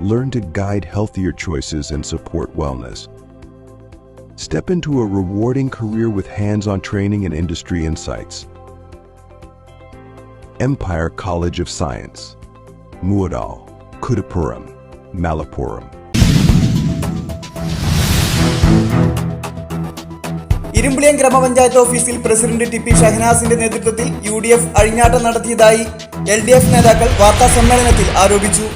Learn to guide healthier choices and support wellness. Step into a rewarding career with hands on training and industry insights. Empire College of Science. Muadal, Kudapuram, Malappuram. Irimbiliyam ഗ്രാമപഞ്ചായത്ത് ഓഫീസിൽ president T P ഷഹനാസിന്റെ നേതൃത്വത്തിൽ U D F അഴിഞ്ഞാട്ടം നടത്തിയതായി L D F നേതാക്കൾ വാർത്താ സമ്മേളനത്തിൽ ആരോപിച്ചു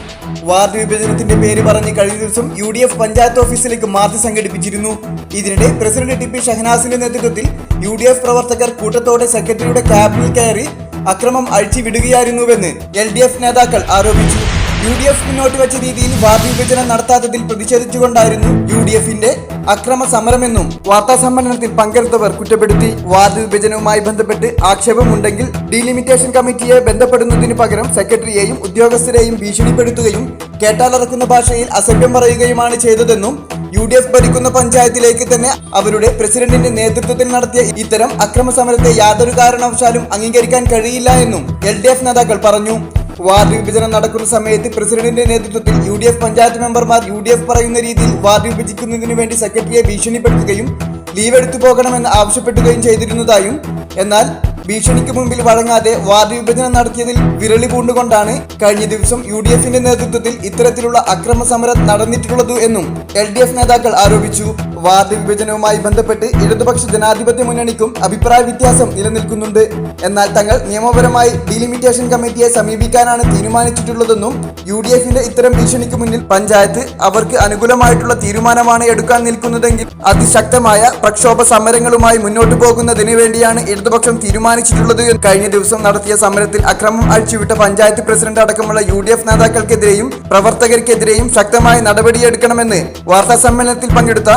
ward വിഭജനത്തിന്റെ പേര് പറഞ്ഞ് കഴിഞ്ഞ ദിവസം യു ഡി എഫ് പഞ്ചായത്ത് ഓഫീസിലേക്ക് മാർച്ച് സംഘടിപ്പിച്ചിരുന്നു. ഇതിനിടെ പ്രസിഡന്റ് ടി പി ഷഹനാസിന്റെ നേതൃത്വത്തിൽ യു ഡി എഫ് പ്രവർത്തകർ കൂട്ടത്തോടെ സെക്രട്ടറിയുടെ ക്യാബിനിൽ കയറി അക്രമം അഴിച്ചുവിടുകയായിരുന്നുവെന്ന് എൽ ഡി എഫ് നേതാക്കൾ ആരോപിച്ചു. യു ഡി എഫ് മുന്നോട്ട് വെച്ച രീതിയിൽ വാർഡ് വിഭജനം നടത്താത്തതിൽ പ്രതിഷേധിച്ചുകൊണ്ടായിരുന്നു യു ഡി എഫിന്റെ അക്രമ സമരമെന്നും വാർത്താ സമ്മേളനത്തിൽ പങ്കെടുത്തവർ കുറ്റപ്പെടുത്തി. വാർഡ് വിഭജനവുമായി ബന്ധപ്പെട്ട് ആക്ഷേപമുണ്ടെങ്കിൽ ഡീലിമിറ്റേഷൻ കമ്മിറ്റിയെ ബന്ധപ്പെടുന്നതിനു പകരം സെക്രട്ടറിയെയും ഉദ്യോഗസ്ഥരെയും ഭീഷണിപ്പെടുത്തുകയും കേട്ടാലറക്കുന്ന ഭാഷയിൽ അസഭ്യം പറയുകയുമാണ് ചെയ്തതെന്നും യു ഡി എഫ് ഭരിക്കുന്ന പഞ്ചായത്തിലേക്ക് തന്നെ അവരുടെ പ്രസിഡന്റിന്റെ നേതൃത്വത്തിൽ നടത്തിയ ഇത്തരം അക്രമ സമരത്തെ യാതൊരു കാരണവശാലും അംഗീകരിക്കാൻ കഴിയില്ല എന്നും എൽ ഡി എഫ് നേതാക്കൾ പറഞ്ഞു. വാർഡ് വിഭജനം നടക്കുന്ന സമയത്ത് പ്രസിഡന്റിന്റെ നേതൃത്വത്തിൽ യു ഡി എഫ് പഞ്ചായത്ത് മെമ്പർമാർ യു ഡി എഫ് പറയുന്ന രീതിയിൽ വാർഡ് വിഭജിക്കുന്നതിന് വേണ്ടി സെക്രട്ടറിയെ ഭീഷണിപ്പെടുത്തുകയും ലീവ് എടുത്തു പോകണമെന്ന് ആവശ്യപ്പെടുകയും ചെയ്തിരുന്നതായും എന്നാൽ ഭീഷണിക്ക് മുമ്പിൽ വഴങ്ങാതെ വാർഡ് വിഭജനം നടത്തിയതിൽ വിരളി പൂണ്ടുകൊണ്ടാണ് കഴിഞ്ഞ ദിവസം യു ഡി എഫിന്റെ നേതൃത്വത്തിൽ ഇത്തരത്തിലുള്ള അക്രമ സമരം നടന്നിട്ടുള്ളത് എന്നും എൽ ഡി എഫ് നേതാക്കൾ ആരോപിച്ചു. വാർഡ് വിഭജനവുമായി ബന്ധപ്പെട്ട് ഇടതുപക്ഷ ജനാധിപത്യ മുന്നണിക്കും അഭിപ്രായ വ്യത്യാസം നിലനിൽക്കുന്നുണ്ട്. എന്നാൽ തങ്ങൾ നിയമപരമായി ഡിലിമിറ്റേഷൻ കമ്മിറ്റിയെ സമീപിക്കാനാണ് തീരുമാനിച്ചിട്ടുള്ളതെന്നും യു ഡി എഫിന്റെ ഇത്തരം ഭീഷണിക്ക് മുന്നിൽ പഞ്ചായത്ത് അവർക്ക് അനുകൂലമായിട്ടുള്ള തീരുമാനമാണ് എടുക്കാൻ നിൽക്കുന്നതെങ്കിൽ അതിശക്തമായ പ്രക്ഷോഭ സമരങ്ങളുമായി മുന്നോട്ടു പോകുന്നതിന് വേണ്ടിയാണ് ഇടതുപക്ഷം തീരുമാനിച്ചിട്ടുള്ളത്. കഴിഞ്ഞ ദിവസം നടത്തിയ സമരത്തിൽ അക്രമം അഴിച്ചുവിട്ട പഞ്ചായത്ത് പ്രസിഡന്റ് അടക്കമുള്ള യു ഡി എഫ് നേതാക്കൾക്കെതിരെയും പ്രവർത്തകർക്കെതിരെയും ശക്തമായ നടപടിയെടുക്കണമെന്ന് വാർത്താ സമ്മേളനത്തിൽ പങ്കെടുത്ത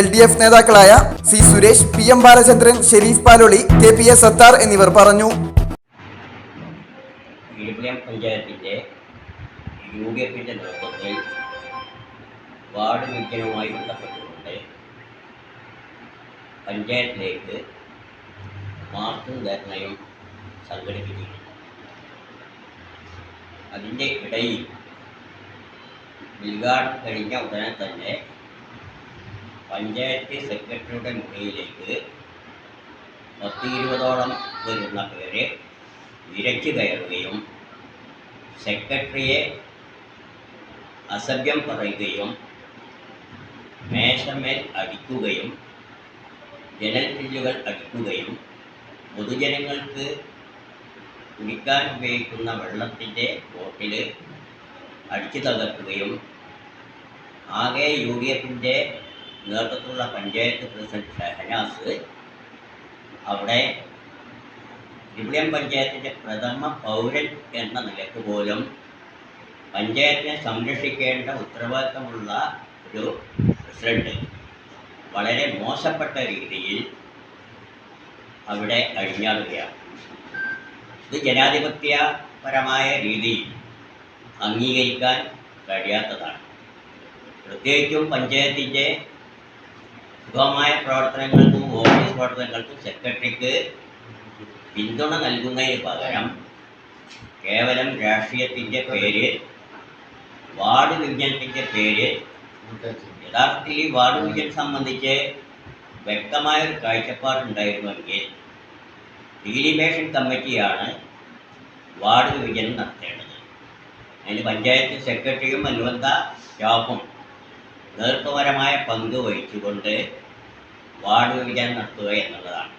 എൽ ഡി എഫ് നേതാക്കളായ C Suresh P M Balachandran Sherif Paloli K P S Sathar എന്നിവർ പറഞ്ഞു. വാർഡ് വിഭജനവുമായി ബന്ധപ്പെട്ടുകൊണ്ട് പഞ്ചായത്തിലേക്ക് മാർച്ചും ധർണയും സംഘടിപ്പിച്ചിട്ടുണ്ട് അതിന്റെ ഇടയിൽ ഉദ്ഘാടനം കഴിഞ്ഞ ഉടനെ തന്നെ പഞ്ചായത്ത് സെക്രട്ടറിയുടെ മുറിയിലേക്ക് പത്ത് ഇരുപതോളം വരുന്ന പേര് ഇരച്ചു കയറുകയും സെക്രട്ടറിയെ അസഭ്യം പറയുകയും മേശമേൽ അടിക്കുകയും ജനൽ ചില്ലുകൾ അടിക്കുകയും പൊതുജനങ്ങൾക്ക് കുടിക്കാൻ ഉപയോഗിക്കുന്ന വെള്ളത്തിന്റെ ബോട്ടിൽ അടിച്ചു തകർക്കുകയും ആകെ യു ഡി എഫിന്റെ നേതൃത്വത്തിലുള്ള പഞ്ചായത്ത് പ്രസിഡന്റ് ഷഹനാസ് അവിടെ ഇവിടെയും പഞ്ചായത്തിന്റെ പ്രഥമ പൗരൻ എന്ന നിലയ്ക്ക് പോലും പഞ്ചായത്തിനെ സംരക്ഷിക്കേണ്ട ഉത്തരവാദിത്തമുള്ള ഒരു പ്രസിഡന്റ്. വളരെ മോശപ്പെട്ട രീതിയിൽ അവിടെ അഴിഞ്ഞാടുകയാണ് ഇത് ജനാധിപത്യപരമായ രീതിയിൽ അംഗീകരിക്കാൻ കഴിയാത്തതാണ്. പ്രത്യേകിച്ചും പഞ്ചായത്തിന്റെ സുഖമായ പ്രവർത്തനങ്ങൾക്കും ഓഫീസ് പ്രവർത്തനങ്ങൾക്കും സെക്രട്ടറിക്ക് പിന്തുണ നൽകുന്നതിന് പകരം കേവലം രാഷ്ട്രീയത്തിന്റെ പേര് വാർഡ് വിഭജനത്തിന്റെ പേര് യഥാർത്ഥത്തിൽ ഈ വാർഡ് വിഭജനം സംബന്ധിച്ച് വ്യക്തമായ ഒരു കാഴ്ചപ്പാടുണ്ടായിരുന്നുവെങ്കിൽ ഡീലിമേഷൻ കമ്മിറ്റിയാണ് വാർഡ് വിഭജനം നടത്തേണ്ടത്. അതിന് പഞ്ചായത്ത് സെക്രട്ടറിയും അനുബന്ധ സ്റ്റാഫും നേതൃത്വപരമായ പങ്ക് വഹിച്ചുകൊണ്ട് വാർഡ് വിഭജനം നടത്തുക എന്നുള്ളതാണ്.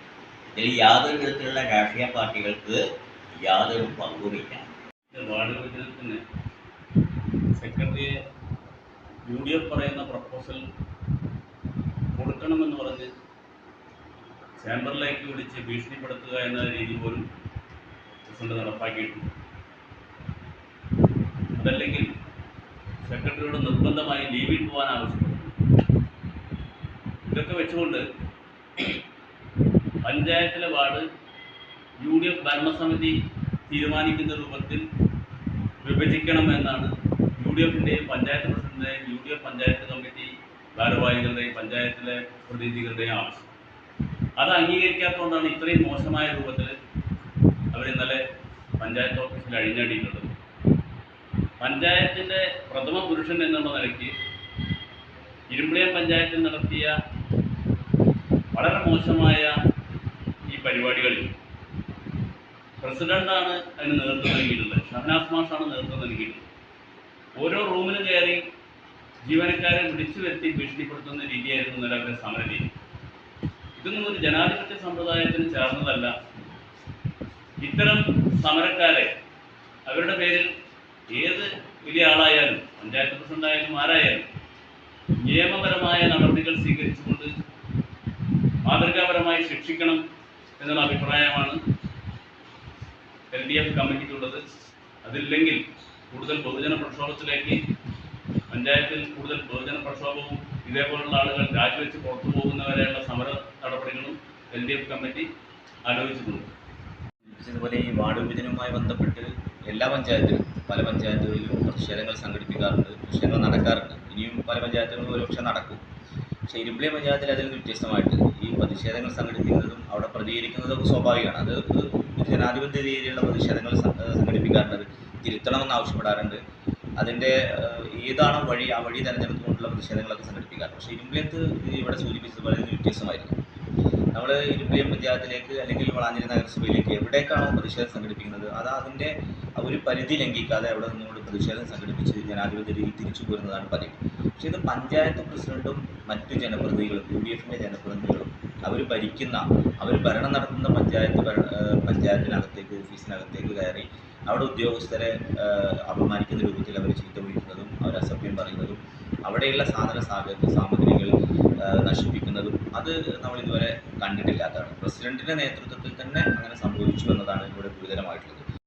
ഇതിൽ യാതൊരു വിധത്തിലുള്ള രാഷ്ട്രീയ പാർട്ടികൾക്ക് യാതൊരു പങ്കുമില്ല. വാർഡ് വിഭജനത്തിന് സെക്രട്ടറിയെ യു ഡി എഫ് പറയുന്ന പ്രപ്പോസൽ കൊടുക്കണമെന്ന് പറഞ്ഞ് ചേംബറിലേക്ക് വിളിച്ച് ഭീഷണിപ്പെടുത്തുക എന്ന രീതി പോലും പ്രസിഡന്റ് നടപ്പാക്കിയിട്ടുണ്ട്. അതല്ലെങ്കിൽ സെക്രട്ടറിയോട് നിർബന്ധമായി ലീവിൽ പോകാൻ ആവശ്യപ്പെട്ടു ഇതൊക്കെ വെച്ചുകൊണ്ട് പഞ്ചായത്തിലെ വാർഡ് യു ഡി എഫ് ഭരണസമിതി തീരുമാനിക്കുന്ന രൂപത്തിൽ വിഭജിക്കണമെന്നാണ് യു ഡി എഫിന്റെയും panchayat പ്രസിഡന്റിന്റെയും U D F panchayat committee ഭാരവാഹികളുടെയും പഞ്ചായത്തിലെ പ്രതിനിധികളുടെയും ആവശ്യം. അത് അംഗീകരിക്കാത്തതുകൊണ്ടാണ് ഇത്രയും മോശമായ രൂപത്തിൽ അവർ ഇന്നലെ പഞ്ചായത്ത് ഓഫീസിൽ അഴിഞ്ഞടിയിട്ടുള്ളത്. പഞ്ചായത്തിന്റെ പ്രഥമ പുരുഷൻ എന്നുള്ള നിലയ്ക്ക് ഇരുമ്പിളിയം പഞ്ചായത്തിൽ നടത്തിയ വളരെ മോശമായ ഈ പരിപാടികളിൽ പ്രസിഡന്റാണ് അതിന് നേതൃത്വം നൽകിയിട്ടുള്ളത്. ഷഹനാസ് മാഷാണ് നേതൃത്വം നൽകിയിട്ടുള്ളത്. ഓരോ റൂമിലും കയറി ജീവനക്കാരെ വിളിച്ചു വരുത്തി ഭീഷണിപ്പെടുത്തുന്ന രീതിയായിരുന്നു ഇന്നലെ അവരുടെ സമര രീതി ഇതൊന്നും ഒരു ജനാധിപത്യ സമ്പ്രദായത്തിന് ചേർന്നതല്ല. ഇത്തരം സമരക്കാരെ അവരുടെ പേരിൽ ഏത് വലിയ ആളായാലും പഞ്ചായത്ത് പ്രസിഡന്റ് ആയാലും ആരായാലും നിയമപരമായ നടപടികൾ സ്വീകരിച്ചുകൊണ്ട് മാതൃകാപരമായി ശിക്ഷിക്കണം എന്നുള്ള അഭിപ്രായമാണ് എൽ ഡി എഫ് കമ്മിറ്റിക്കുള്ളത്. അതില്ലെങ്കിൽ കൂടുതൽ പൊതുജന പ്രക്ഷോഭത്തിലേക്ക് പഞ്ചായത്തിൽ കൂടുതൽ ബഹുജന പ്രക്ഷോഭവും ഇതേപോലുള്ള ആളുകൾ രാജിവെച്ച് പുറത്തു പോകുന്നവരെയുള്ള സമര നടപടികളും എൽ ഡി എഫ് കമ്മിറ്റി ആലോചിച്ചിട്ടുണ്ട്. ഇതുപോലെ ഈ വാർഡ് വിഭജനവുമായി ബന്ധപ്പെട്ട് എല്ലാ പഞ്ചായത്തിലും പല പഞ്ചായത്തുകളിലും പ്രതിഷേധങ്ങൾ സംഘടിപ്പിക്കാറുണ്ട് പ്രതിഷേധങ്ങൾ നടക്കാറുണ്ട്. ഇനിയും പല പഞ്ചായത്തുകളും ഒരുപക്ഷെ നടക്കും. പക്ഷേ ഇരുമ്പിളി പഞ്ചായത്തിൽ അതിൽ വ്യത്യസ്തമായിട്ട് ഈ പ്രതിഷേധങ്ങൾ സംഘടിപ്പിക്കുന്നതും അവിടെ പ്രതികരിക്കുന്നതും സ്വാഭാവികമാണ്. അത് ജനാധിപത്യ രീതിയിലുള്ള പ്രതിഷേധങ്ങൾ സംഘടിപ്പിക്കാറുണ്ട്. തിരുത്തണമെന്ന് ആവശ്യപ്പെടാറുണ്ട്. അതിന്റെ ഏതാണ് വഴി ആ വഴി തിരഞ്ഞെടുത്തുകൊണ്ടുള്ള പ്രതിഷേധങ്ങളൊക്കെ സംഘടിപ്പിക്കാം പക്ഷേ ഇരുമ്പിളിയത്ത് ഇത് ഇവിടെ സൂചിപ്പിച്ചതുപോലെ ഇത് വ്യത്യസ്തമായിരിക്കും. നമ്മൾ ഇരുമ്പിയം പഞ്ചായത്തിലേക്ക് അല്ലെങ്കിൽ വളാഞ്ചേരി നഗരസഭയിലേക്ക് എവിടേക്കാണോ പ്രതിഷേധം സംഘടിപ്പിക്കുന്നത് അത് അതിന്റെ ഒരു പരിധി ലംഘിക്കാതെ അവിടെ നിന്നുകൊണ്ട് പ്രതിഷേധം സംഘടിപ്പിച്ച് ജനാധിപത്യ രീതിയിൽ തിരിച്ചു പോരുന്നതാണ് പതിവ്. പക്ഷേ ഇത് പഞ്ചായത്ത് പ്രസിഡന്റും മറ്റു ജനപ്രതിനിധികളും യു ഡി എഫിന്റെ ജനപ്രതിനിധികളും അവർ ഭരിക്കുന്ന അവർ ഭരണം നടത്തുന്ന പഞ്ചായത്ത് പഞ്ചായത്തിനകത്തേക്ക് ഓഫീസിനകത്തേക്ക് കയറി അവിടെ ഉദ്യോഗസ്ഥരെ അപമാനിക്കുന്ന രൂപത്തിൽ അവർ ചീത്ത വിളിക്കുന്നതും അവർ അസഭ്യം പറയുന്നതും അവിടെയുള്ള സാധന സാമഗ്രി സാമഗ്രികൾ നശിപ്പിക്കുന്നതും അത് നമ്മൾ ഇതുവരെ കണ്ടിട്ടില്ലാത്തതാണ്. പ്രസിഡന്റിന്റെ നേതൃത്വത്തിൽ തന്നെ അങ്ങനെ സംഭവിച്ചു എന്നതാണ് ഇവിടെ ഗുരുതരമായിട്ടുള്ളത്.